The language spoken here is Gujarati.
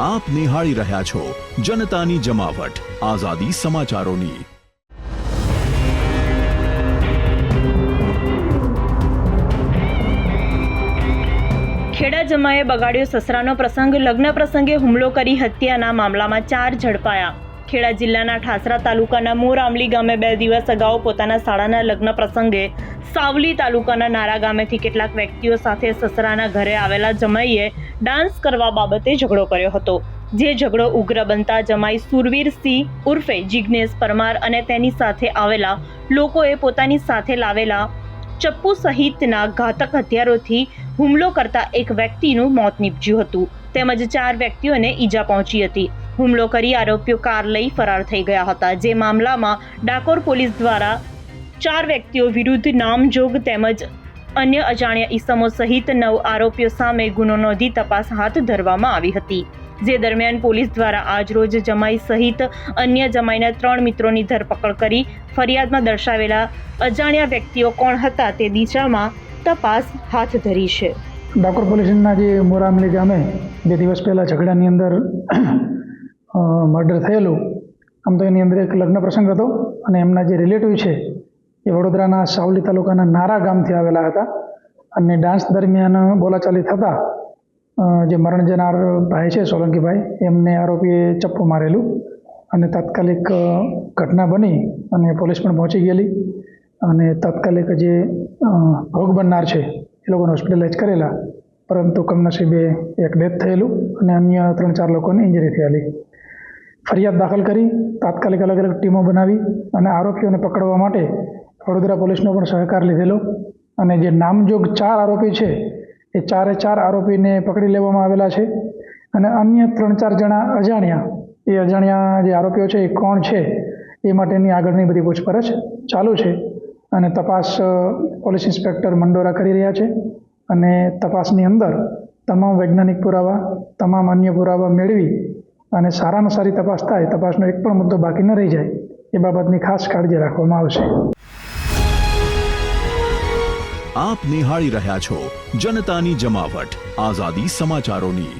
આપ નિહાળી રહ્યા છો જનતાની જમાવટ. આઝાદી સમાચારોની. ખેડા જમાએ બગાડ્યો સસરાનો પ્રસંગ, લગ્ન પ્રસંગે હુમલો કરી હત્યાના મામલામાં ચાર ઝડપાયા. ખેડા જિલ્લાના ઠાસરા તાલુકાના મોર આમલી ગામે બે દિવસ અગાઉ પોતાના શાળાના લગ્ન પ્રસંગે સાવલી તાલુકાના નારા ગામેથી કેટલાક વ્યક્તિઓ સાથે સસરાના ઘરે આવેલા જમાઈએ ડાન્સ કરવા બાબતે ઝઘડો કર્યો હતો. જે ઝઘડો ઉગ્ર બનતા જમાઈ સુરવીર સિંહ ઉર્ફે જિગ્નેશ પરમાર અને તેની સાથે આવેલા લોકોએ પોતાની સાથે લાવેલા ચપ્પુ સહિતના ઘાતક હથિયારોથી હુમલો કરતા એક વ્યક્તિનું મોત નીપજ્યું હતું. તેમજ ચાર વ્યક્તિઓને ઈજા પહોંચી હતી. હુમલો કરી આરોપીઓ કાર લઈ ફરાર થઈ ગયા હતા. જે મામલામાં ડાકોર પોલીસ દ્વારા ચાર વ્યક્તિઓ વિરુદ્ધ નામજોગ તેમજ અન્ય અજાણ્યા ઈસમો સહિત નવ આરોપીઓ સામે ગુનો નોંધી તપાસ હાથ ધરવામાં આવી હતી. જે દરમિયાન પોલીસ દ્વારા આજરોજ જમાઈ સહિત અન્ય જમાઈના ત્રણ મિત્રોની ધરપકડ કરી ફરિયાદમાં દર્શાવેલા અજાણ્યા વ્યક્તિઓ કોણ હતા તે દિશામાં તપાસ હાથ ધરી છે. ડાકોર પોલીસના જે મોરામલી ગામે બે દિવસ પહેલાં ઝઘડાની અંદર મર્ડર થયેલું. આમ તો એની અંદર એક લગ્ન પ્રસંગ હતો અને એમના જે રિલેટિવ છે એ વડોદરાના સાવલી તાલુકાના નારા ગામથી આવેલા હતા અને ડાન્સ દરમિયાન બોલાચાલી થતાં જે મરણ જનાર ભાઈ છે, સોલંકીભાઈ, એમને આરોપીએ ચપ્પુ મારેલું અને તાત્કાલિક ઘટના બની અને પોલીસ પણ પહોંચી ગયેલી અને તાત્કાલિક જે ભોગ બનનાર છે એ લોકોને હોસ્પિટલાઇઝ કરેલા. પરંતુ કમનસીબે એક ડેથ થયેલું અને અન્ય ત્રણ ચાર લોકોને ઇન્જરી થયેલી. ફરિયાદ દાખલ કરી, તાત્કાલિક અલગ અલગ ટીમો બનાવી અને આરોપીઓને પકડવા માટે વડોદરા પોલીસનો પણ સહકાર લીધેલો. અને જે નામજોગ ચાર આરોપી છે, એ ચારે ચાર આરોપીને પકડી લેવામાં આવેલા છે. અને અન્ય ત્રણ ચાર જણા અજાણ્યા, એ અજાણ્યા જે આરોપીઓ છે, એ કોણ છે, એ માટેની આગળની બધી પૂછપરછ ચાલુ છે. અને તપાસ પોલીસ ઇન્સ્પેક્ટર મંડોરા કરી રહ્યા છે. અને તપાસની અંદર તમામ વૈજ્ઞાનિક પુરાવા, તમામ અન્ય પુરાવા મેળવી અને સારામાં સારી તપાસ થાય, તપાસનો એક પણ મુદ્દો બાકી ન રહી જાય, એ બાબતની ખાસ કાળજી રાખવામાં આવશે. આપ નિહાળી રહ્યા છો જનતાની જમાવટ, આઝાદી સમાચારોની.